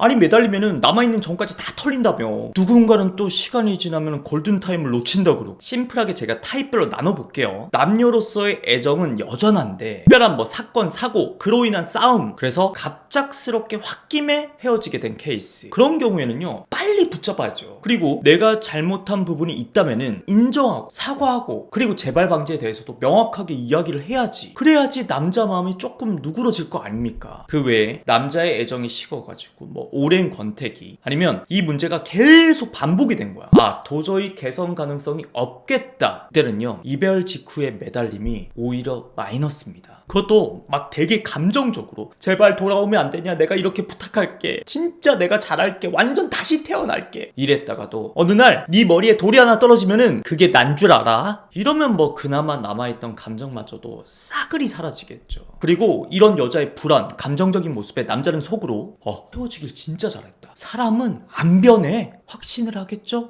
아니 매달리면은 남아있는 정까지 다 털린다며. 누군가는 또 시간이 지나면 골든타임을 놓친다 그러고. 심플하게 제가 타입별로 나눠볼게요. 남녀로서의 애정은 여전한데 특별한 뭐 사건 사고 그로 인한 싸움. 그래서 갑작스럽게 홧김에 헤어지게 된 케이스. 그런 경우에는요 빨리 붙잡아야죠. 그리고 내가 잘못한 부분이 있다면은 인정하고 사과하고 그리고 재발 방지에 대해서도 명확하게 이야기를 해야지. 그래야지 남자 마음이 조금 누그러질 거 아닙니까? 그 외에 남자의 애정이 식어가지고 뭐 오랜 권태기 아니면 이 문제가 계속 반복이 된 거야. 아 도저히 개선 가능성이 없겠다. 이때는요 이별 직후의 매달림이 오히려 마이너스입니다. 그것도 막 되게 감정적으로 제발 돌아오면 안 되냐 내가 이렇게 부탁할게 진짜 내가 잘할게 완전 다시 태어날게 이랬다가도 어느 날 네 머리에 돌이 하나 떨어지면은 그게 난 줄 알아? 이러면 뭐 그나마 남아있던 감정마저도 싸그리 사라지겠죠 그리고 이런 여자의 불안 감정적인 모습에 남자는 속으로 어 헤어지길 진짜 잘했다 사람은 안 변해 확신을 하겠죠?